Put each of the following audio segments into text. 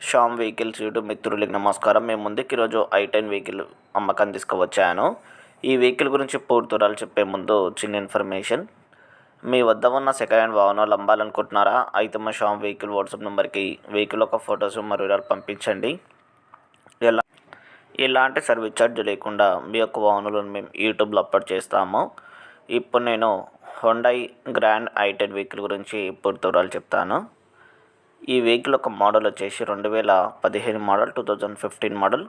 Shyam vehicles YouTube మిత్రులకి నమస్కారం. మేము ముందుకు ఈరోజు ఐ టెన్ వెహికల్ అమ్మకం తీసుకువచ్చాను. ఈ వెహికల్ గురించి పూర్తురాలు చెప్పే ముందు చిన్న ఇన్ఫర్మేషన్. మీ వద్ద ఉన్న సెకండ్ హ్యాండ్ వాహనాలు అమ్మాలనుకుంటున్నారా? అయితే మా శ్యామ్ వెహికల్ వాట్సాప్ నెంబర్కి వెహికల్ యొక్క ఫొటోస్ మరియు పంపించండి. ఎలా? ఎలాంటి సర్వీస్ ఛార్జ్ లేకుండా మీ యొక్క వాహనాలను మేము యూట్యూబ్లో అప్లోడ్ చేస్తాము. ఇప్పుడు నేను Hyundai Grand i ten vehicle గురించి పూర్తి వివరాలు చెప్తాను. ఈ వెహికల్ ఒక మోడల్ వచ్చేసి రెండు వేల పదిహేను model two thousand fifteen model.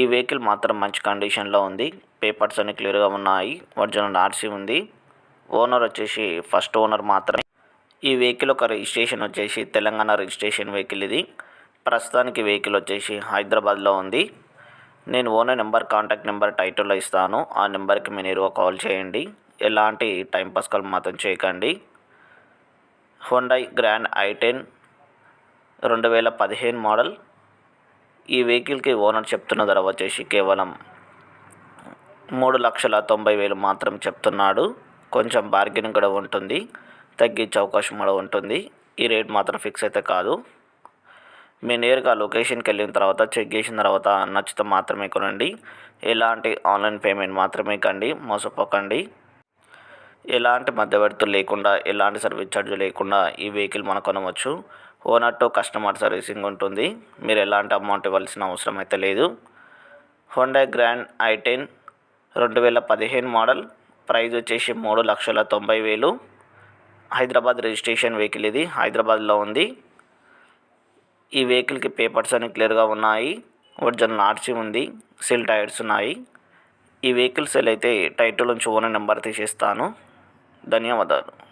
ఈ వెహికల్ మాత్రం మంచి కండిషన్లో ఉంది. పేపర్స్ అన్ని క్లియర్గా ఉన్నాయి. ఒరిజినల్ ఆర్సీ ఉంది. ఓనర్ వచ్చేసి ఫస్ట్ ఓనర్ మాత్రమే. ఈ వెహికల్ ఒక రిజిస్ట్రేషన్ వచ్చేసి తెలంగాణ రిజిస్ట్రేషన్ వెహికల్ ఇది. ప్రస్తుతానికి వెహికల్ వచ్చేసి హైదరాబాద్లో ఉంది. నేను ఓనర్ నెంబర్ కాంటాక్ట్ నెంబర్ టైటిల్లో ఇస్తాను. ఆ నెంబర్కి మీరు నేరుగా కాల్ చేయండి. ఎలాంటి టైంపాస్ కాల్ మాత్రం చేయకండి. హోండై గ్రాండ్ ఐ టెన్ రెండు వేల పదిహేను మోడల్. ఈ వెహికల్కి ఓనర్ చెప్తున్న ధర వచ్చేసి కేవలం మూడు లక్షల తొంభై వేలు మాత్రం చెప్తున్నాడు. కొంచెం బార్గెనింగ్ కూడా ఉంటుంది. తగ్గించే అవకాశం కూడా ఉంటుంది. ఈ రేట్ మాత్రం ఫిక్స్ అయితే కాదు. మీ నేరుగా లొకేషన్కి వెళ్ళిన తర్వాత చెక్ చేసిన తర్వాత నచ్చితే మాత్రమే కొనండి. ఎలాంటి ఆన్లైన్ పేమెంట్ మాత్రమే కండి. మోసపోకండి. ఎలాంటి మధ్యవర్తులు లేకుండా ఎలాంటి సర్వీస్ ఛార్జ్ లేకుండా ఈ వెహికల్ మనం కొనవచ్చు. ఓనర్ టు కస్టమర్ సర్వీసింగ్ ఉంటుంది. మీరు ఎలాంటి అమౌంట్ ఇవ్వాల్సిన అవసరం అయితే లేదు. హోండా గ్రాండ్ ఐ టెన్ రెండు వేల పదిహేను మోడల్. ప్రైజ్ వచ్చేసి మూడు లక్షల తొంభై వేలు. హైదరాబాద్ రిజిస్ట్రేషన్ వెహికల్ ఇది. హైదరాబాద్లో ఉంది. ఈ వెహికల్కి పేపర్స్ అన్ని క్లియర్గా ఉన్నాయి. ఒరిజినల్ ఆర్సీ ఉంది. సిల్ టైర్స్ ఉన్నాయి. ఈ వెహికల్ సెల్ అయితే టైటిల్ నుంచి ఓనర్ నెంబర్ తీసేస్తాను. ధన్యవాదాలు.